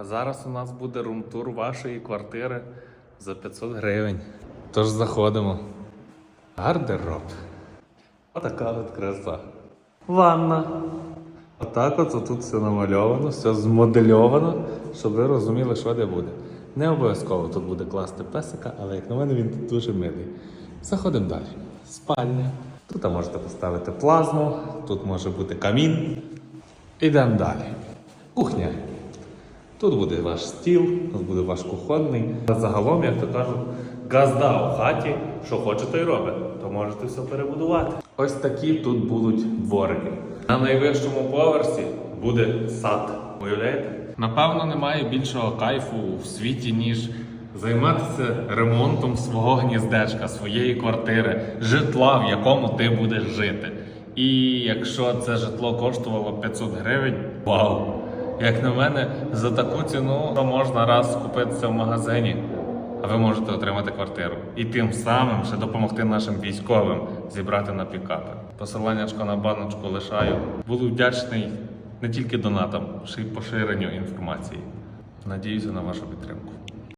А зараз у нас буде румтур вашої квартири за 500 гривень. Тож заходимо. Гардероб. Отака от краса. Ванна. Отак от тут все намальовано, все змодельовано, щоб ви розуміли, що де буде. Не обов'язково тут буде класти песика, але як на мене він тут дуже милий. Заходимо далі. Спальня. Тут можете поставити плазму, тут може бути камін. Ідемо далі. Кухня. Тут буде ваш стіл, тут буде ваш кухонний. А загалом, як то кажуть, газда у хаті, що хоче, то й робить. То можете все перебудувати. Ось такі тут будуть дворики. На найвищому поверсі буде сад. Уявляєте? Напевно, немає більшого кайфу в світі, ніж займатися ремонтом свого гніздечка, своєї квартири, житла, в якому ти будеш жити. І якщо це житло коштувало 500 гривень, вау! Як на мене, за таку ціну можна раз купитися в магазині, а ви можете отримати квартиру. І тим самим ще допомогти нашим військовим зібрати на пікапи. Посиланнячко на баночку лишаю. Буду вдячний не тільки донатам, ще й поширенню інформації. Надіюся на вашу підтримку.